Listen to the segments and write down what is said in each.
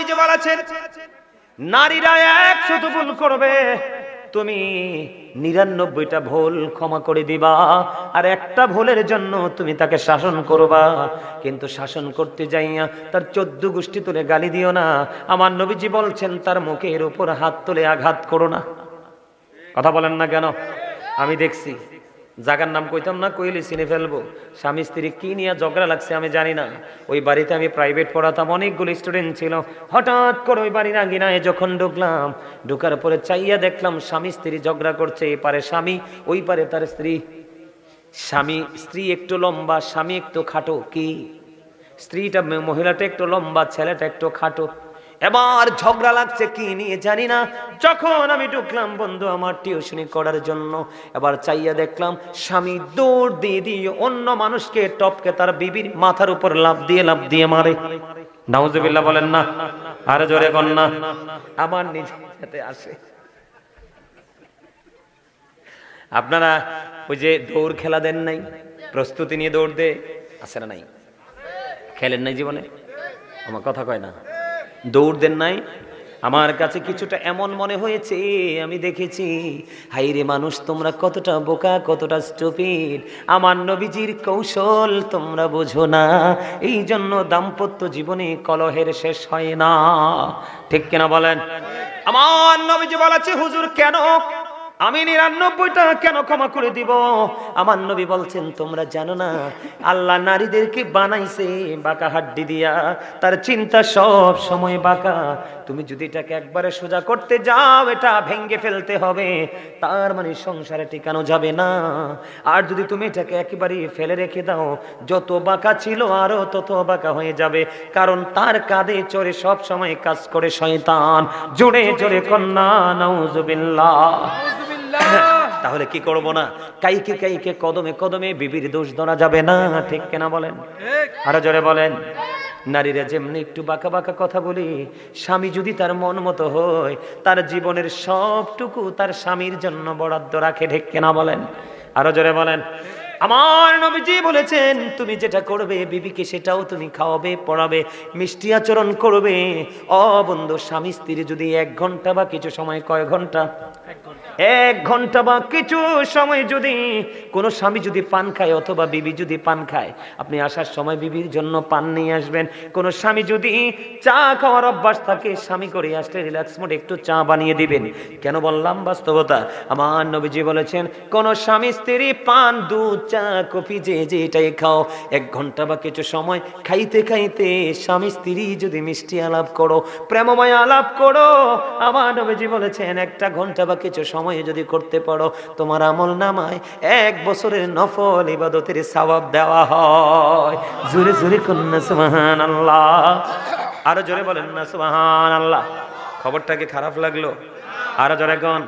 নবীজি বলেছেন নারীরা একশত ভুল করবে। তুমি নিরানব্বইটা ভুল ক্ষমা করে দিবা, আর একটা ভুলের জন্য তুমি তাকে শাসন করবা। কিন্তু শাসন করতে যাইয়া তার চোদ্দ গোষ্ঠী তুলে গালি দিও না। আমার নবীজি বলছেন, তার মুখের উপর হাত তুলে আঘাত করো না। কথা বলেন না কেন? আমি দেখছি। জাগার নাম কইতাম না, কইলে চিনে ফেলব। স্বামী স্ত্রী কি নিয়ে ঝগড়া লাগছে আমি জানি না। ওই বাড়িতে আমি প্রাইভেট পড়াতাম, অনেকগুলো স্টুডেন্ট ছিল। হঠাৎ করে ওই বাড়ির আঙ্গিনায় যখন ঢুকলাম, ঢুকার পরে চাইয়া দেখলাম স্বামী স্ত্রী ঝগড়া করছে এই পারে স্বামী, ওই পারে তার স্ত্রী। স্বামী, স্ত্রী একটু লম্বা, স্বামী একটু খাটো, কি? স্ত্রীটা মহিলাটা একটু লম্বা, ছেলেটা একটু খাটো। এবার ঝগড়া লাগছে কি নিয়ে জানি না। যখন আমি ঢুকলাম, বন্ধু, আমার টিউশনি করার জন্য, এবার চাইয়া দেখলাম, স্বামী দৌড় দিয়ে দিয়ে অন্য মানুষকে টপকে তার বিবির মাথার উপর লাভ দিয়ে লাভ দিয়ে মারে। নাউজুবিল্লাহ বলেন না, আরে জোরে কন না। আমার সাথে আসে। আপনারা ওই যে দৌড় খেলা দেন নাই? প্রস্তুতি নিয়ে দৌড় দে আসে না নাই? খেলেন নাই জীবনে? আমার কথা কয় না। দৌড় দেন নাই? আমার কাছে কিছুটা এমন মনে হয়েছে, আমি দেখেছি হাইরে মানুষ, তোমরা কতটা বোকা, কতটা স্টুপিড আমার নবীজির কৌশল তোমরা বোঝো না এই জন্য দাম্পত্য জীবনে কলহের শেষ হয় না। ঠিক কিনা বলেন? আমার নবীজি বলেছে, হুজুর, কেন আমি নিরানব্বইটা কেন ক্ষমা করে দিব? আমার নবী বলছেন, তোমরা জানো না, আল্লাহ নারীদেরকে বানাইছে বাঁকা হাড্ডি দিয়া। তার চিন্তা সব সময় বাঁকা। তুমি যদি এটাকে একবারে সোজা করতে যাও, এটা ভেঙ্গে ফেলতে হবে। তার মানে সংসারে টিকানো যাবে না। আর যদি তুমি এটাকে একেবারে ফেলে রেখে দাও, যত বাঁকা ছিল আরও তত বাঁকা হয়ে যাবে। কারণ তার কাঁধে চড়ে সব সময় কাজ করে শয়তান। জোরে জোরে কন্যা, নাউজুবিল্লাহ। তাহলে কি করব না? কাইকে কাইকে কদমে কদমে বিবির দোষ ধরা যাবে না ঠিক কেনা বলেন? আরও জোরে বলেন। নারীরা যেমনি একটু বাঁকা বাঁকা কথা বলি স্বামী যদি তার মন মতো হয় তার জীবনের সবটুকু তার স্বামীর জন্য বরাদ্দ রাখে ঠিক কেনা বলেন? আরও জোরে বলেন। আমার নবীজি বলেছেন, তুমি যেটা করবে বিবিকে সেটাও তুমি খাওয়াবে, পড়াবে, মিষ্টি আচরণ করবে। অ বন্ধু, স্বামী স্ত্রী যদি এক ঘণ্টা বা কিছু সময়, কয় ঘণ্টা? এক ঘণ্টা বা কিছু সময় যদি কোনো স্বামী যদি পান খায় অথবা বিবি যদি পান খায়, আপনি আসার সময় বিবির জন্য পান নিয়ে আসবেন। কোন স্বামী যদি চা খাওয়ার অভ্যাস থাকে, স্বামী করে আসলে রিল্যাক্স মোড একটু চা বানিয়ে দিবেন। কেন বললাম বাস্তবতা? আমার নবীজি বলেছেন, কোন স্বামী স্ত্রী পান দুধ চা, কফি যে যে এটাই খাও, এক ঘণ্টা বা কিছু সময় খাইতে খাইতে স্বামী স্ত্রী যদি মিষ্টি আলাপ করো, প্রেমময় আলাপ করো, আমার নবীজি বলেছেন, একটা ঘণ্টা বা কিছু সময় যদি করতে পারো, তোমার আমল নামায় এক বছরের নফল ইবাদতের সওয়াব দেওয়া হয়। জোরে জোরে কন্যা সুবহান আল্লাহ আরও জোরে বলেন না সুবহান আল্লাহ খবরটা কি খারাপ লাগল? আরও জোরে গন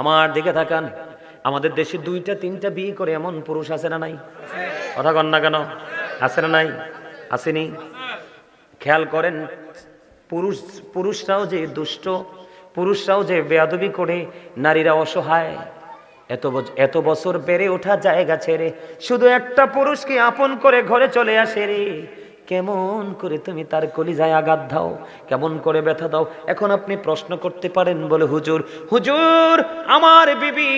আমার দিকে তাকান। আমাদের দেশে দুইটা, তিনটা বিয়ে করে এমন পুরুষ আছে না নাই? কথা কন না কেন? আছে না নাই? আসেনি? খেয়াল করেন, পুরুষ, পুরুষরাও যে দুষ্ট, পুরুষরাও যে বেয়াদবি করে, নারীরা অসহায়। এত এত বছর বেড়ে ওঠা জায়গা ছেড়ে, শুধু একটা পুরুষকে আপন করে ঘরে চলে আসে রে। কেমন করে তুমি তার কলিজায় আঘাত দাও, কেমন করে ব্যথা দাও। এখন আপনি প্রশ্ন করতে পারেন বলে, হুজুর হুজুর, আমার বিবি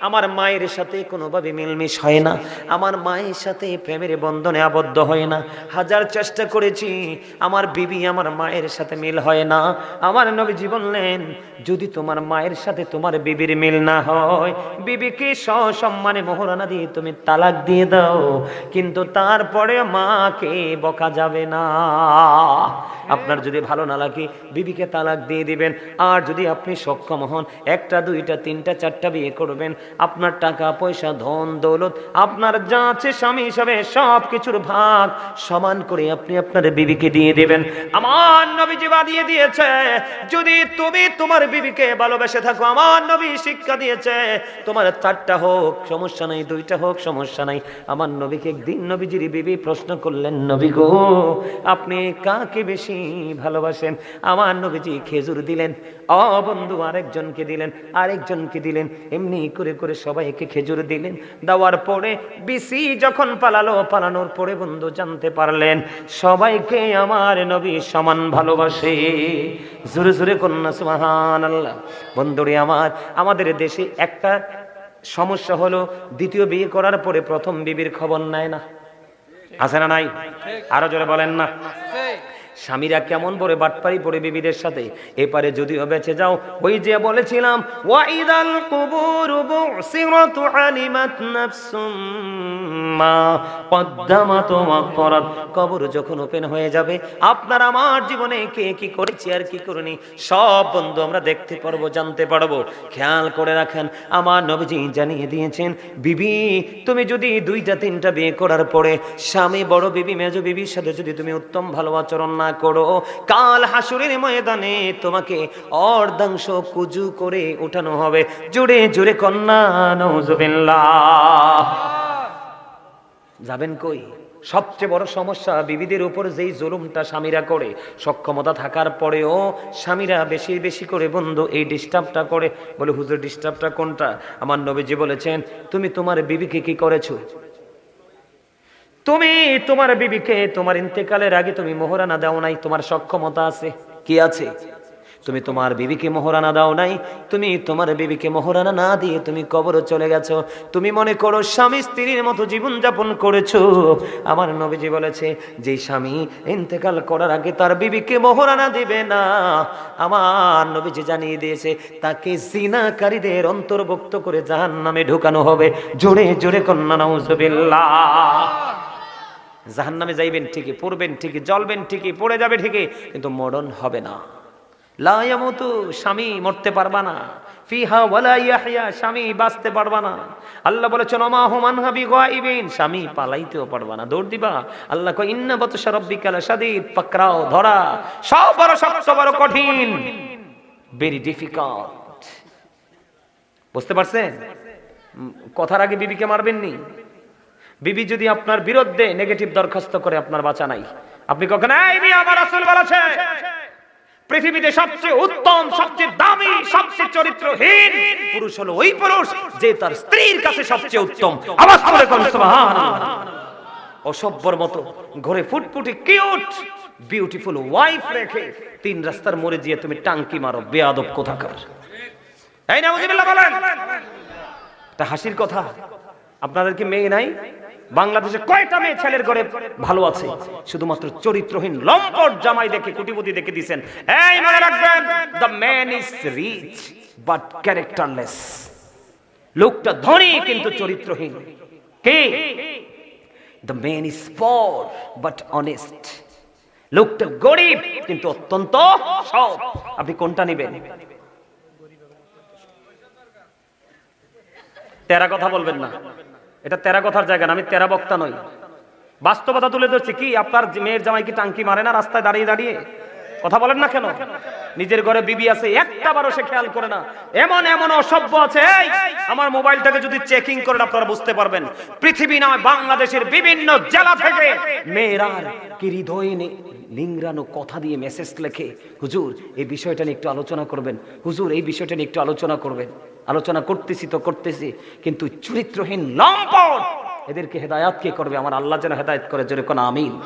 আমার মায়ের সাথে কোনোভাবে মিলমিশ হয় না। আমার মায়ের সাথে প্রেমের বন্ধনে আবদ্ধ হয় না। হাজার চেষ্টা করেছি, আমার বিবি আমার মায়ের সাথে মিল হয় না। আমার নবীজি বললেন, যদি তোমার মায়ের সাথে তোমার বিবির মিল না হয়, বিবিকে সসম্মানে মোহরানা দিয়ে তুমি তালাক দিয়ে দাও। কিন্তু তারপরে মাকে বকা যাবে না। আপনার যদি ভালো না লাগে, বিবিকে তালাক দিয়ে দিবেন। আর যদি আপনি সক্ষম হন, একটা, দুইটা, তিনটা, চারটা বিয়ে করবেন আপনার টাকা, পয়সা, ধন, দৌলত, আপনার যা আছে স্বামী হিসাবে সব কিছুর ভাগ সমান করে আপনি আপনার বিবিকে দিয়ে দিবেন। আমার নবীজি বাদিয়ে দিয়েছে, যদি তুমি তোমার বিবিকে ভালোবেসে থাকো, আমার নবী শিক্ষা দিয়েছে, তোমার চারটা হোক, সমস্যা নাই, দুইটা হোক, সমস্যা নাই। আমার নবীকে একদিন নবীজির বিবি প্রশ্ন করলেন, নবী গো, আপনি কাকে কাকে বেশি ভালোবাসেন? আমার নবীজি খেজুর দিলেন অ বন্ধু, আরেকজনকে দিলেন আরেকজনকে দিলেন, এমনি করে করে সবাইকে খেজুর দিলেন। দেওয়ার পরে বিসি যখন পালালো, পালানোর পরে বন্ধু জানতে পারলেন, সবাইকে আমার নবী সমান ভালোবাসে। জোরে জোরে কন্যা সুবহান আল্লাহ বন্ধুরে আমার, আমাদের দেশে একটা সমস্যা হলো, দ্বিতীয় বিয়ে করার পরে প্রথম বিবির খবর নেয় না। আছে না নাই? আরও জোরে বলেন না। স্বামীরা কেমন পরে বাটপারি পড়ে বিবিদের সাথে? এপারে যদিও বেঁচে যাও, ওই যে বলেছিলাম ওয়াইদাল কুবুর বুসিরাত আলিমাত নাফসুম মা কদ্দামাত ওয়াকরাত কবর যখন ওপেন হয়ে যাবে, আপনার আমার জীবনে কে কি করেছি আর কি করিনি, সব বন্ধু আমরা দেখতে পারব, জানতে পারব। খেয়াল করে রাখেন, আমার নবীজি জানিয়ে দিয়েছেন, বিবি, তুমি যদি দুইটা, তিনটা বিয়ে করার পরে স্বামী বড় বিবি, মেজ বিবির সাথে যদি তুমি উত্তম, ভালো আচরণ না করো। কাল হাসুরের ময়দানে তোমাকে অর্ধাংশ কুজু করে উঠানো হবে। জুড়ে জুড়ে কন্যা নৌজুবিল্লাহ যাবেন কই? সবচেয়ে বড় সমস্যা, বিবিদের উপর যেই জুলুমটা স্বামীরা করে, সক্ষমতা থাকার পরেও স্বামীরা বেশি বেশি করে, বন্ধু, এই ডিস্টার্বটা করে। বলে, হুজুর, ডিস্টার্বটা কোনটা? আমার নবীজি বলেছেন, তুমি তোমার বিবিকে কি করেছ? তুমি তোমার বিবিকে তোমার ইন্তেকালের আগে তুমি মোহরানা দাও নাই, তোমার সক্ষমতা আছে। কি আছে? তুমি তোমার বিবিকে মোহরানা দাও নাই, তুমি তোমার বিবিকে মোহরানা না দিয়ে তুমি কবরে চলে গেছো। তুমি মনে করো স্বামী স্ত্রীর মতো জীবন যাপন করেছ। আমার নবীজি বলেছে, যে স্বামী ইন্তেকাল করার আগে তার বিবিকে মোহরানা দিবে না। আমার নবীজি জানিয়ে দিয়েছে, তাকে জিনাকারীদের অন্তর্ভুক্ত করে জাহান নামে ঢুকানো হবে। জোরে জোরে কন্যা, নাউজুবিল্লাহ। জাহান নামে যাইবেন ঠিকই, পড়বেন ঠিকই, জ্বলবেন ঠিকই, পড়ে যাবে ঠিকই, কিন্তু মরণ হবে না। লায়ামতু স্বামী মরতে পারবা না। ফিহা ওয়ালা স্বামী বাঁচতে পারবা না। আল্লাহ বলেছেন, ওমা হুমান স্বামী পালাইতেও পারবা না। দৌড় দিবা। আল্লাহ কয়, ইন্না পাকরাও ধরা। সব বড় শক্ত, বড় কঠিন। ভেরি ডিফিকাল্ট বুঝতে পারছেন? কথার আগে বিবিকে মারবেননি? বিবি যদি আপনার বিরুদ্ধে নেগেটিভ দরখাস্ত করে, আপনার বাঁচা নাই। আপনি কখন আমার রাসূল বলেছে, পৃথিবীতে সবচেয়ে উত্তম, সবচেয়ে দামি, সবচেয়ে চরিত্রহীন পুরুষ হলো ওই পুরুষ যে তার স্ত্রীর কাছে সবচেয়ে উত্তম। অসভ্যর মতো, ঘরে ফুটফুটি কিউট বিউটিফুল ওয়াইফ রেখে তিন রাস্তার মোড়ে গিয়ে তুমি টাঙ্কি মারো, বেয়াদব কোথাকার। এই না বলেন। তা হাসির কথা, আপনাদের কি মেয়ে নাই? বাংলাদেশে কয়টা মেয়ে ছেলের ঘরে ভালো আছে? শুধুমাত্র চরিত্রহীন লম্পট জামাই দেখে কুটিপতি দেখে দিছেন। এই মনে রাখবেন the man is rich but characterless লোকটা ধনী কিন্তু চরিত্রহীন। কে? The man is poor but honest লোকটা গরিব কিন্তু অত্যন্ত সৎ। আপনি কোনটা নেবেন? তেরা কথা বলবেন না। এটা তেরা কথার জায়গা না, আমি তেরা বক্তা নই। বাস্তবতা তুলে ধরছি, কি আপনার মেয়ের জামাই কি টাঙ্কি মারে না রাস্তায় দাঁড়িয়ে দাঁড়িয়ে? কথা বলেন না কেন? নিজের ঘরে বিবি আছে একটা বারো সে খেয়াল করে না। এমন এমন অসভ্য আছে আমার মোবাইলটাকে যদি চেকিং করেন, আপনারা বুঝতে পারবেন। পৃথিবী নয়, বাংলাদেশের বিভিন্ন জেলা থেকে মেয়েরা কি হৃদয় নে- লিংরানো কথা দিয়ে মেসেজ লেখে। হুজুর, এই বিষয়টা নিয়ে একটু আলোচনা করবেন। হুজুর, এই বিষয়টা নিয়ে একটু আলোচনা করবেন। আলোচনা করতেছি তো করতেছি, কিন্তু চরিত্রহীন লম্পট, এদেরকে হেদায়াত কে করবে? আমার আল্লাহ যেন হেদায়েত করে, জোরে কোন আমিন।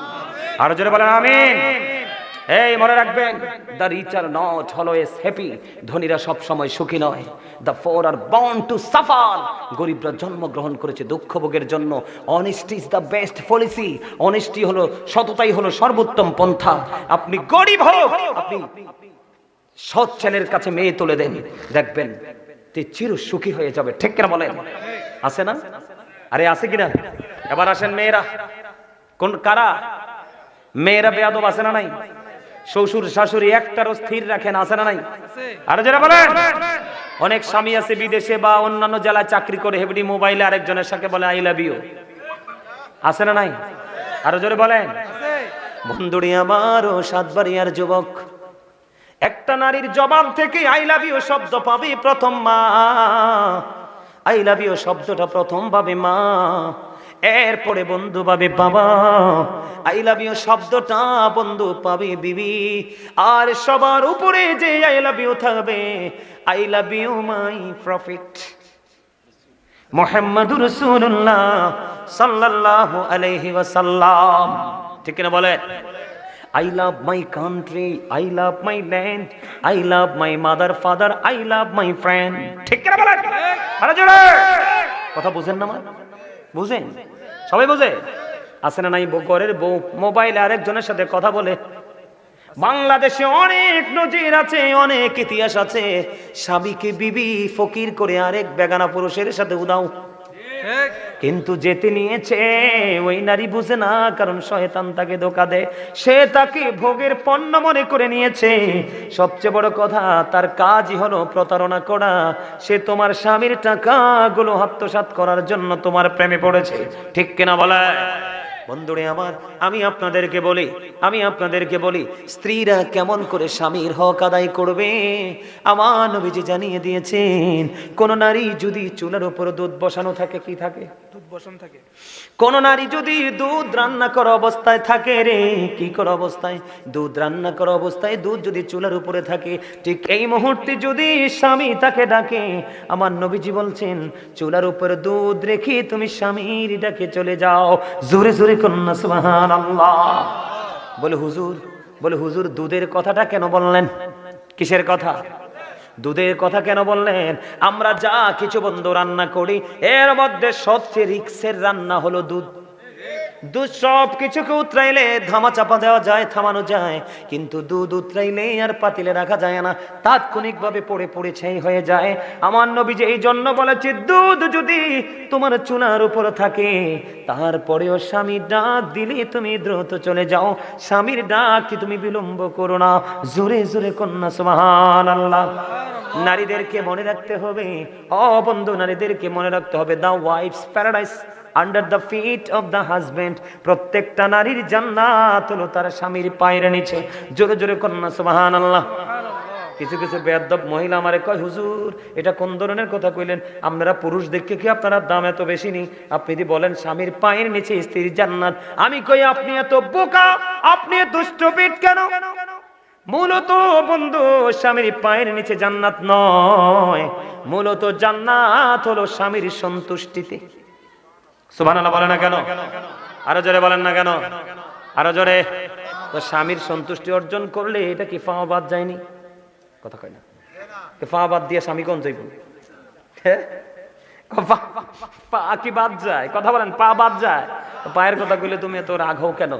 আরও জোরে বলেন আমিন। এই, মনে রাখবেন the rich are not always happy ধনীরা সব সময় সুখী নয়। The poor are born to suffer গরিবরা জন্মগ্রহণ করেছে দুঃখ ভোগের জন্য। Honesty is the best policy honesty হলো, সততাই হলো সর্বোত্তম পন্থা। আপনি গরিব হোক, আপনি সৎ ছেলের কাছে মেয়ে তুলে দেন। দেখবেন তে চির সুখী হয়ে যাবে। ঠিক কেনা বলেন? আছে না? আরে, আছে কিনা? এবার আসেন মেয়েরা। কোন, কারা? মেয়েরা বেয়াদব আছে না নাই? শ্বশুর শাশুড়ি একটারও স্থির রাখেন আছে না নাই? আরে যারা বলেন। অনেক স্বামী আছে বিদেশে বা অন্যান্য জেলায় চাকরি করে হেবডি মোবাইলে আরেকজনের সাথে বলে আই লাভ ইউ আছে না নাই? আরও জোরে বলেন। বন্ধুরি আমারও সাতবাড়িয়ার যুবক একটা নারীর জবান থেকে আই লাভ ইউ শব্দ পাবে প্রথম মা। আই লাভ ইউ শব্দটা প্রথম পাবে মা। এরপরে বন্ধু পাবে বাবা। আই লাভ ইউ শব্দটা বন্ধু পাবে বিবি। আর সবার উপরে যে আই লাভ ইউ থাকবে I love you my prophet মোহাম্মদুর রসুল্লাহ সাল্লাল্লাহু আলাইহি ওয়াসাল্লাম। ঠিক না বলেন? I love my country I love my land I love my mother father I love my friend ঠিক না বলেন? কথা বুঝেন না মা? বুঝেন? সবাই বোঝে? আছে না নাই ঘরের বউ? মোবাইলে আরেকজনের সাথে কথা বলে। বাংলাদেশে অনেক নজির আছে, অনেক ইতিহাস আছে। স্বামীকে বিবি ফকির করে আরেক বেগানা পুরুষের সাথে উদাও। কিন্তু যেতে নিয়েছে ওই নারী বুঝে না, কারণ শয়তান তাকে ধোকা দেয়। সে তাকে ভোগের পণ্য মনে করে নিয়েছে। সবচেয়ে বড় কথা, তার কাজই হলো প্রতারণা করা। সে তোমার স্বামীর টাকাগুলো আত্মসাত করার জন্য তোমার প্রেমে পড়েছে। ঠিক কিনা বলে? বন্ধুরে আমার আমি আপনাদেরকে বলি আমি আপনাদেরকে বলি স্ত্রীরা কেমন করে স্বামীর হক আদায় করবে? আমার নবীজি জানিয়ে দিয়েছেন কোন নারী যদি চুলার উপর দুধ বসানো থাকে কি থাকে? দুধ বসন থাকে। কোন নারী যদি দুধ রান্না করা অবস্থায় থাকে রে কি করা অবস্থায়? দুধ রান্না করা অবস্থায় দুধ যদি চুলার উপরে থাকে ঠিক এই মুহূর্তে যদি স্বামী তাকে ডাকে আমার নবীজি বলছেন চুলার উপরে দুধ রেখে তুমি স্বামীর ডাকে চলে যাও। জোরে জোরে বলে, হুজুর বলে, হুজুর, দুধের কথাটা কেন বললেন? কিসের কথা? দুধের কথা কেন বললেন? আমরা যা কিছু বন্ধু রান্না করি, এর মধ্যে সবচেয়ে রিক্সের রান্না হলো দুধ। দুধ সব কিছুকে উতরাইলে ধামা চাপা দেওয়া যায়, থামানো যায়। কিন্তু দুধ উতরাইলে আর পাতিলে রাখা যায় না। তাৎক্ষণিক ভাবে পড়ে পড়ে ছাই হয়ে যায়। আমার নবী যে এই জন্য বলেছে, দুধ যদি তোমার চুলার উপর থাকে, তারপরেও স্বামী ডাক দিলে তুমি দ্রুত চলে যাও। স্বামীর ডাক কি তুমি বিলম্ব করো না। জোরে জোরে কন্যা সুবহান আল্লাহ নারীদেরকে মনে রাখতে হবে। অ বন্ধু নারীদেরকে মনে রাখতে হবে। The wife's paradise under the feet of the husband প্রত্যেকটা নারীর জান্নাত হলো তার স্বামীর পায়ের নিচে। জোরে জোরে কন্যা সুবহান আল্লাহ কিছু কিছু বেয়াদব মহিলা আমারে কয়, হুজুর, এটা কোন ধরনের কথা কইলেন? আপনারা পুরুষ দেখে কি আপনারা দাম এত বেশি নেই আপনি যদি বলেন স্বামীর পায়ের নিচে স্ত্রীর জান্নাত, আমি কই, আপনি এত বোকা? আপনি স্টুপিড কেন? মূলত বন্ধু, স্বামীর পায়ের নিচে জান্নাত নয়। মূলত জান্নাত হলো স্বামীর সন্তুষ্টিতে। সুবহানাল্লাহ বলে না কেন? আরও জোরে বলেন না কেন? আরও জোরে। তো স্বামীর সন্তুষ্টি অর্জন করলে এটা কি ফাওয়া বাদ যায়নি? কথা কয় না। পা বাদ দিয়ে স্বামী কোন যাইব? হ্যাঁ? কি বাদ যায়? কথা বলেন, পা বাদ যায়? পায়ের কথা কইলে তুমি এত রাগ হও কেন?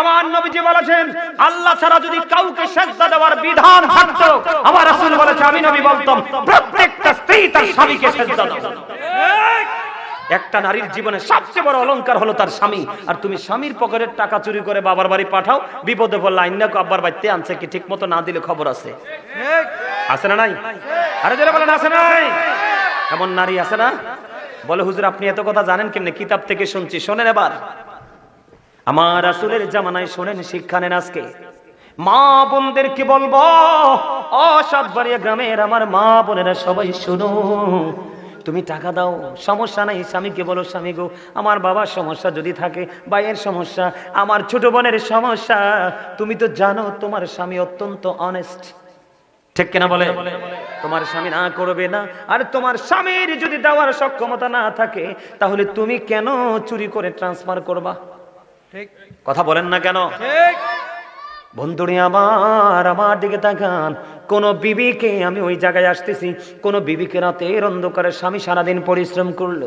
আমার নবীজি বলেছেন, আল্লাহ ছাড়া যদি কাউকে সেজদা দেওয়ার বিধান থাকতো, আমার রাসূল বলেছে, আমি নবী বলতাম, প্রত্যেকটা স্ত্রী তার স্বামীকে সেজদা দাও। একটা নারীর জীবনে সবচেয়ে বড় অলংকার হলো তার স্বামী। আর তুমি স্বামীর পকেটের টাকা চুরি করে বাবার বাড়ি পাঠাও, বিপদে পড়লে আইনা আব্বার বাড়িতে আনছে কি ঠিক মতো না দিলে খবর আছে? আছে না নাই? আরে যারা বলেন, আছে নাই? এমন নারী আছে না? বলে, হুজুর, আপনি এত কথা জানেন কেমনে? কিতাব থেকে শুনছি, শোনেন এবার। আমার রাসূলের জামানায় শোনেন শিক্ষা নেন আজকে। মা বোনদের কি বলব? অসৎবাড়িয়া গ্রামের আমার মা বোনেরা সবাই শুনো তুমি টাকা দাও। সমস্যা নাই স্বামীকে বলো স্বামী গো আমার বাবার সমস্যা যদি থাকে ভাইয়ের সমস্যা আমার ছোট বোনের সমস্যা তুমি তো জানো তোমার স্বামী অত্যন্ত অনেস্ট ঠিক কিনা বলে? তোমার স্বামী না করবে না। আর তোমার স্বামীর যদি দেওয়ার সক্ষমতা না থাকে তাহলে তুমি কেন চুরি করে ট্রান্সফার করবা? ঠিক। কথা বলেন না কেন? ঠিক। বন্ধুরে আমার আমার দিকে তাকান। কোন বিবিকে আমি ওই জায়গায় আসতেছি, কোন বিবিকে রাতের অন্ধকারে স্বামী সারাদিন পরিশ্রম করল।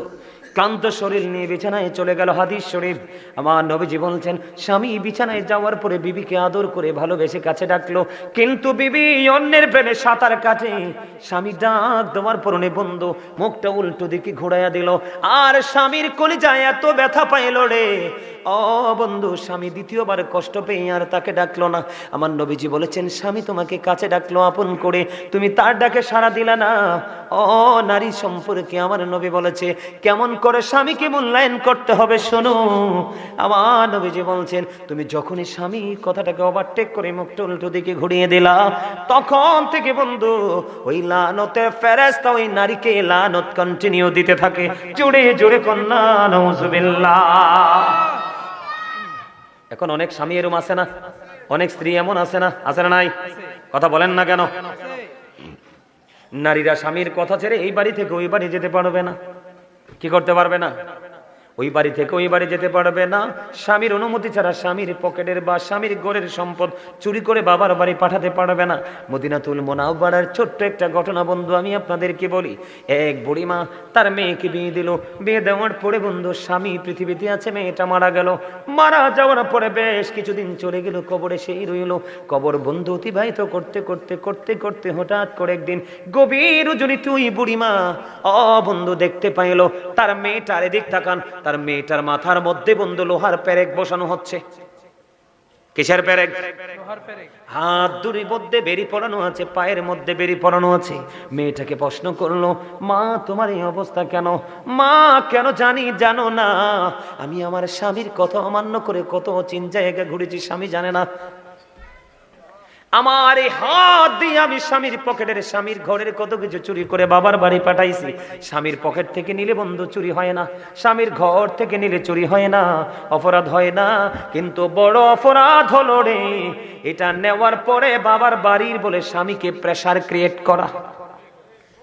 ক্লান্ত শরীর নিয়ে বিছানায় চলে গেল হাদিস শরীফ। আমার নবীজি বলছেন, স্বামী বিছানায় যাওয়ার পরে বিবিকে আদর করে ভালোবেসে কাছে ডাকলো। কিন্তু বিবি অন্যের প্রেমে সাঁতার কাটে। স্বামী ডাক দেওয়ার পরনে বন্ধ, মুখটা উল্টো দিকে ঘোরাইয়া দিল। আর স্বামীর কলিজায় এত ব্যথা পাইল রে? ও বন্ধু, স্বামী দ্বিতীয়বার কষ্ট পেয়ে আর তাকে ডাকলো না। আমার নবীজি বলেছেন, স্বামী তোমাকে কাছে ডাকলো আপন করে। তুমি তার ডাকে সাড়া দিলা না? ও নারী সম্পর্কে, আমার নবী বলেছে, কেমন করে স্বামীকে মূল্যায়ন করতে হবে, শোনো। আমার নবীজি বলছেন, তুমি যখনই স্বামী কথাটাকে ওভারটেক করে মুখটা উল্টো দিকে ঘুরিয়ে দিলা, তখন থেকে বন্ধু, ওই লানতের ফেরেস্তা ওই নারীকে লানত কন্টিনিউ দিতে থাকে। জোরে জোরে কন্যা নজুবিল্লাহ এখন অনেক স্বামী এরম আছে না? অনেক স্ত্রী এমন আছে না? আছে না নাই? কথা বলেন না কেন? নারীরা স্বামীর কথা ছেড়ে এই বাড়ি থেকে ওই বাড়ি যেতে পারবে না। কি করতে পারবে না? ওই বাড়ি থেকে ওই বাড়ি যেতে পারবে না। স্বামীর অনুমতি ছাড়া স্বামীর পকেটের বা স্বামীর গোরের সম্পদ চুরি করে বাবার বাড়ি পাঠাতে পারবে না। মদিনাতুল মোনাওয়ারার ছোট্ট একটা ঘটনা বন্ধু, আমি আপনাদেরকে বলি। এক বুড়িমা তার মেয়েকে বিয়ে দিল। বিয়ে দেওয়ার পরে বন্ধু, স্বামী পৃথিবীতে আছে, মেয়েটা মারা গেল। মারা যাওয়ার পরে বেশ কিছুদিন চলে গেল, কবরে সেই রইল। কবর বন্ধু অতিবাহিত করতে করতে করতে করতে হঠাৎ করে একদিন গভীর জনি তুই বুড়িমা, অ বন্ধু দেখতে পাইলো, তার মেয়েটার এদিক তাকান। তার মেয়েটার মাথার মধ্যে বন্ধু লোহার পেরেক বসানো হচ্ছে। কিসের পেরেক? হাত দুরির মধ্যে বেরি পড়ানো আছে পায়ের মধ্যে বেরি পড়ানো আছে। মেয়েটাকে প্রশ্ন করল মা তোমার এই অবস্থা কেন? মা কেন জানি জানো না। আমি আমার স্বামীর কথা অমান্য করে কত চিন জায়গা ঘুরেছি স্বামী জানে না। আমার এই হাত দিয়ে আমি স্বামীর পকেটের স্বামীর ঘরের কত কিছু চুরি করে বাবার বাড়ি পাঠাইছি। স্বামীর পকেট থেকে নিলে বন্ধু চুরি হয় না, স্বামীর ঘর থেকে নিলে চুরি হয় না, অপরাধ হয় না। কিন্তু বড় অপরাধ হলো রে, এটা নেওয়ার পরে বাবার বাড়ির বলে স্বামীকে প্রেশার ক্রিয়েট করা।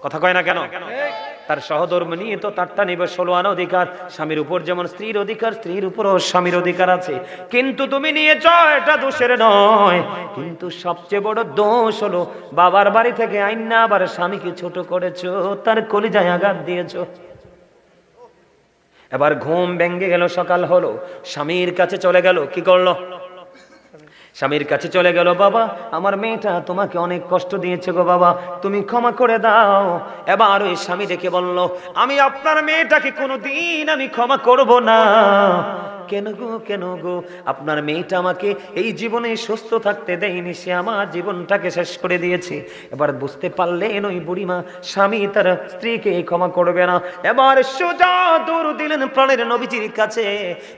কথা কয় না কেন? তার সহধর্ম নিয়ে তো তারটা নিবে ষোলো আনা অধিকার। স্বামীর উপর যেমন স্ত্রীর অধিকার, স্ত্রীর উপরও স্বামীর অধিকার আছে। কিন্তু তুমি নিয়েছ এটা দোষের নয়। কিন্তু সবচেয়ে বড় দোষ হলো, বাবার বাড়ি থেকে আইনা আবার স্বামীকে ছোট করেছ, তার কলিজায় আঘাত দিয়েছ। এবার ঘুম ভেঙ্গে গেল, সকাল হলো। স্বামীর কাছে চলে গেল, কি করল? স্বামীর কাছে চলে গেল, বাবা, আমার মেয়েটা তোমাকে অনেক কষ্ট দিয়েছে গো বাবা, তুমি ক্ষমা করে দাও। এবার ওই স্বামী দেখে বলল, আমি আপনার মেয়েটাকে কোনো দিন আমি ক্ষমা করব না। কেন গো কেন গো? আপনার মেয়েটা আমাকে এই জীবনে সুস্থ থাকতে দেয়নি, সে আমার জীবনটাকে শেষ করে দিয়েছে। এবার বুঝতে পারলেন ওই বুড়িমা, স্বামী তার স্ত্রীকে ক্ষমা করবে না। এবার সোজা দৌড় দিলেন প্রাণের নবীজির কাছে।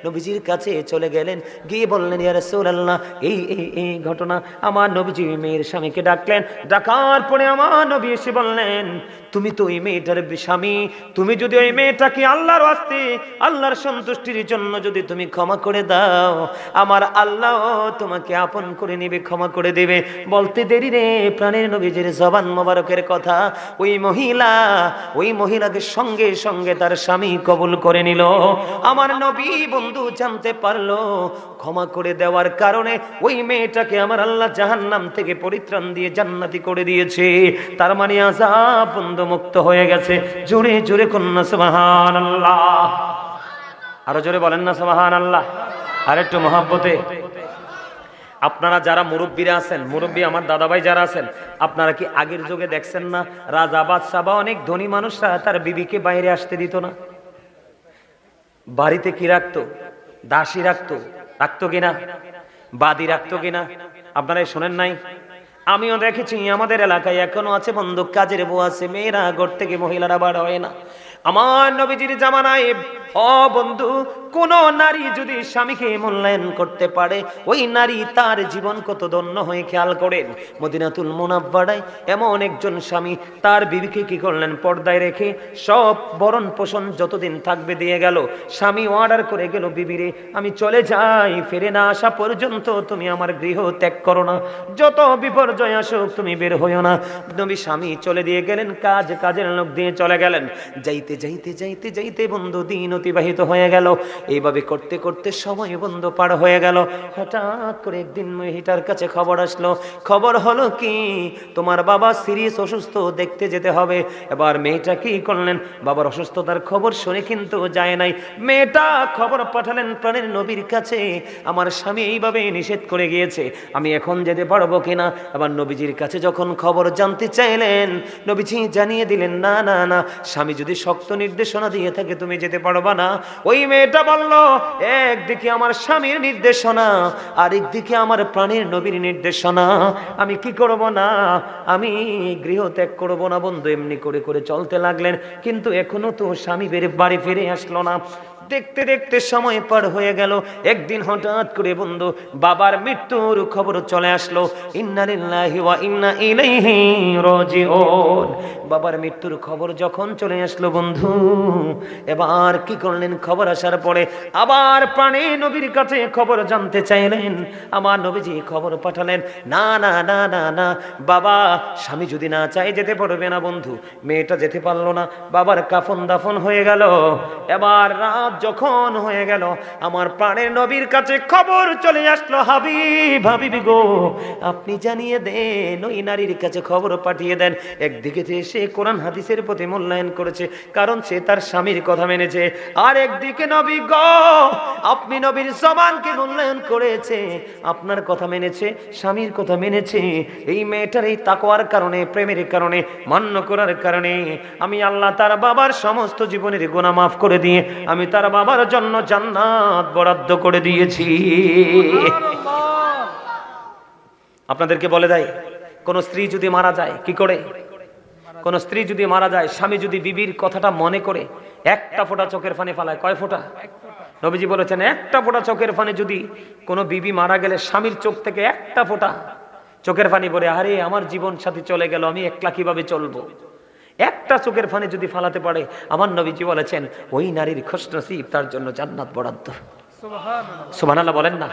নবীজির কাছে চলে গেলেন, গিয়ে বললেন, ইয়া রাসূলুল্লাহ, এই এই এই ঘটনা আমার নবীজি মেয়ের স্বামীকে ডাকলেন। ডাকার পরে আমার নবী এসে বললেন তুমি তো ওই মেয়েটার স্বামী। তুমি যদি ওই মেয়েটাকে আল্লাহর আস্তে আল্লাহর সন্তুষ্টির জন্য যদি তুমি ক্ষমা করে দাও, আমার আল্লাহ তোমাকে আপন করে নিবে, ক্ষমা করে দেবে। বলতে দেরি রে, প্রাণের নবীজের জবান মোবারকের কথা। ওই মহিলা, ওই মহিলাকে সঙ্গে সঙ্গে তার স্বামী কবুল করে নিল। আমার নবী বন্ধু জানতে পারল, ক্ষমা করে দেওয়ার কারণে ওই মেয়েটাকে আমার আল্লাহ জাহান্নাম থেকে পরিত্রাণ দিয়ে জান্নাতি করে দিয়েছে। তার মানে আজাব বন্ধু মুক্ত হয়ে গেছে। জোরে জোরে কন্যা সুবহান আরও জোরে বলেন না সুবহান আল্লাহ আর একটু মহাব্বতে। আপনারা যারা মুরব্বীরা আছেন, মুরব্বী আমার দাদাভাই যারা আছেন, আপনারা কি আগের যুগে দেখছেন না, রাজা বাদশাহ বা অনেক ধনী মানুষরা তার বিবিকে বাইরে আসতে দিত না? বাড়িতে কি রাখতো? দাসী রাখতো? রাখতো কিনা? বাদি রাখতো কিনা? আপনারা শোনেন নাই? আমিও দেখেছি, আমাদের এলাকায় এখনও আছে বন্ধু কাজের বউ আছে, মেয়েরা ঘর থেকে মহিলারা বার হয় না। আমার নবীজির জামানায় ও বন্ধু কোন নারী যদি স্বামীকে মূল্যায়ন করতে পারে, ওই নারী তার জীবন কত ধন্য হয়ে খেয়াল করেন। মদিনাতুল মুনাব্বাড়ায় এমন একজন স্বামী, তার বিবিকে কি করলেন? পর্দায় রেখে সব বরণ পোষণ যতদিন থাকবে দিয়ে গেল। স্বামী অর্ডার করে গেল, বিবিরে, আমি চলে যাই, ফিরে না আসা পর্যন্ত তুমি আমার গৃহ ত্যাগ করো না। যত বিপর্যয় আসুক, তুমি বের হইও না। নবী স্বামী চলে দিয়ে গেলেন, কাজ কাজের লোক দিয়ে চলে গেলেন। যাইতে যাইতে যাইতে যাইতে বন্ধু দিন অতিবাহিত হয়ে গেল। এইভাবে করতে করতে সময় বন্ধ পার হয়ে গেল। হঠাৎ করে একদিন মেয়েটার কাছে খবর আসলো। খবর হলো কি? তোমার বাবা সিরিয়াস অসুস্থ, দেখতে যেতে হবে। এবার মেয়েটা কি করলেন? বাবার অসুস্থতার খবর শুনে কিন্তু যায় নাই। মেয়েটা খবর পাঠালেন প্রাণের নবীর কাছে। আমার স্বামী এইভাবে নিষেধ করে গিয়েছে। আমি এখন যেতে পারব কিনা? আবার নবীজির কাছে যখন খবর জানতে চাইলেন, নবীজি জানিয়ে দিলেন, না না না। স্বামী যদি শক্ত নির্দেশনা দিয়ে থাকে, তুমি যেতে পারবা না। ওই মেয়েটা বলে একদিকে আমার স্বামীর নির্দেশনা আর একদিকে আমার প্রাণীর নবীর নির্দেশনা। আমি কি করব না? আমি গৃহ ত্যাগ করব না বন্ধু। এমনি করে করে চলতে লাগলেন। কিন্তু এখনও তো স্বামী বেড়ে বাড়ি ফিরে আসলো না। দেখতে দেখতে সময় পার হয়ে গেল। একদিন হঠাৎ করে বন্ধু, বাবার মৃত্যুর খবর চলে আসলো। ইন্না বাবার মৃত্যুর খবর যখন চলে আসলো বন্ধু, এবার কি করলেন? খবর আসার পরে আবার প্রাণে নবীর কাছে খবর জানতে চাইলেন। আমার নবীজি খবর পাঠালেন, না না না না না, বাবা, স্বামী যদি না চাই যেতে পারবে না বন্ধু। মেয়েটা যেতে পারল না। বাবার কাফন দাফন হয়ে গেল। এবার রাত যখন হয়ে গেল, আমার প্রাণের নবীর কাছে খবর চলে আসলো, হাবিব হাবিব গো, আপনি জানিয়ে দেন, ওই নারীর কাছে খবর পাঠিয়ে দেন। একদিকে যে সে কোরআন হাদিসের প্রতি মূল্যায়ন করেছে, কারণ সে তার স্বামীর কথা মেনেছে। আর একদিকে নবী গ, আপনি নবীর জবানকে মূল্যায়ন করেছে, আপনার কথা মেনেছে, স্বামীর কথা মেনেছে। এই মেয়েটার এই তাকোয়ার কারণে, প্রেমের কারণে, মান্য করার কারণে, আমি আল্লাহ তার বাবার সমস্ত জীবনের গোনা মাফ করে দিয়ে, আমি তার বাবার জন্য জান্নাত বরাদ্দ করে দিয়েছি। আপনাদেরকে বলে দেয়, কোন স্ত্রী যদি মারা যায়, কি করে? কোন স্ত্রী যদি মারা যায়, স্বামী যদি বিবির কথাটা মনে করে, একটা ফোঁটা চোখের ফানে ফালায়। কয় ফোঁটা? নবীজি বলেছেন, একটা ফোঁটা চোখের ফানে যদি কোনো বিবি মারা গেলে, স্বামীর চোখ থেকে একটা ফোঁটা চোখের ফানি বলে আরে আমার জীবন সাথী চলে গেল, আমি একলা কীভাবে চলবো? একটা চোখের ফানে যদি ফালাতে পারে আমার নবীজি বলেছেন ওই নারীর খোশ নসিব তার জন্য জান্নাত বরাদ্দ। সুবহানাল্লাহ বলেন না।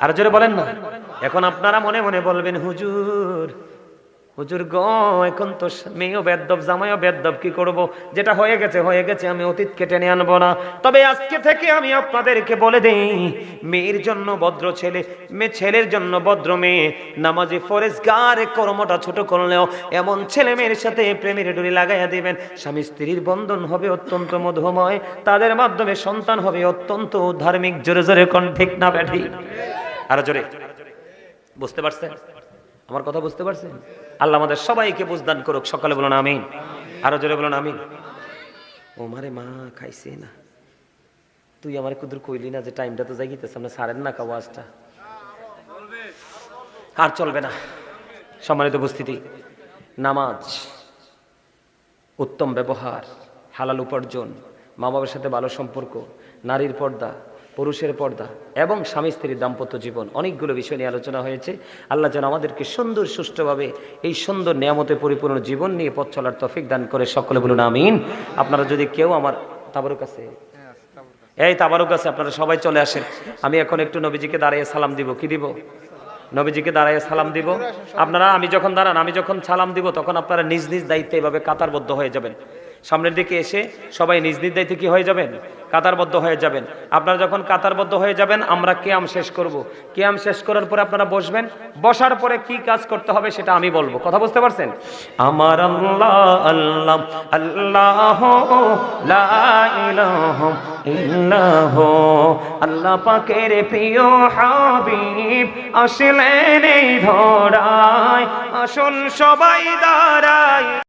আর জোরে বলেন না। এখন আপনারা মনে মনে বলবেন হুজুর হুজুর গ, এখন তো মেয়েও বেদব, জামাইও বেদব, কি করব? যেটা হয়ে গেছে হয়ে গেছে, আমি অতীতকে টেনে আনব না। তবে আজকে থেকে আমি আপনাদেরকে বলে দেই, মেয়ের জন্য ভদ্র ছেলে মেয়ে ছেলের জন্য ভদ্র মেয়ে, নামাজি ফরেজ গারে কর্মটা ছোট করলেও এমন ছেলে মেয়ের সাথে প্রেমের ডুরি লাগাইয়া দিবেন। স্বামী স্ত্রীর বন্ধন হবে অত্যন্ত মধুময়, তাদের মাধ্যমে সন্তান হবে অত্যন্ত ধার্মিক, জোরে জোরে কোন ঠিক না ব্যাঠি আরও জোরে। বুঝতে পারছেন? আমার কথা বুঝতে পারছেন? আল্লাহ আমাদের সবাইকে বুঝদান করুক, সকালে বলুন আমিন। আরও জোরে বলুন আমিন। ও মারে মা, খাইছে না। তুই আমার কুদুর কইলি না যে টাইমটা তো জাগিতেছে, আমরা সারেন না কাওয়াজটা আর চলবে না। সম্মানিত উপস্থিতি, নামাজ, উত্তম ব্যবহার, হালাল উপার্জন মা বাবার সাথে ভালো সম্পর্ক, নারীর পর্দা পুরুষের পর্দা এবং স্বামী স্ত্রীর দাম্পত্য জীবন। অনেকগুলো বিষয় নিয়ে আলোচনা হয়েছে। আল্লাহ যেন আমাদেরকে সুন্দর, সুষ্ঠুভাবে এই সুন্দর নিয়ামতে পরিপূর্ণ জীবন নিয়ে পথ চলার তফিক দান করে সকলে বলুন আমিন। আপনারা যদি কেউ আমার তাবারুক আছে? এই তাবারুক আছে, আপনারা সবাই চলে আসেন। আমি এখন একটু নবীজিকে দাঁড়িয়ে সালাম দিব। কি দিব? নবীজিকে দাঁড়ায় সালাম দিব। আপনারা, আমি যখন দাঁড়ান, আমি যখন সালাম দিব, তখন আপনারা নিজ নিজ দায়িত্বে এভাবে কাতারবদ্ধ হয়ে যাবেন। সামনের দিকে এসে সবাই নিজ নিজ দায়িত্বে কি হয়ে যাবেন? কাতারবদ্ধ হয়ে যাবেন। আপনারা যখন কাতারবদ্ধ হয়ে যাবেন, আমরা কেয়াম শেষ করব। কেয়াম শেষ করার পরে আপনারা বসবেন। বসার পরে কি কাজ করতে হবে সেটা আমি বলব। কথা বুঝতে পারছেন? আমার আল্লাহ আল্লাহ আল্লাহ আল্লাহ পাকের প্রিয় হাবিব আসলেন এই ধরায়। আসুন সবাই দাঁড়ায়।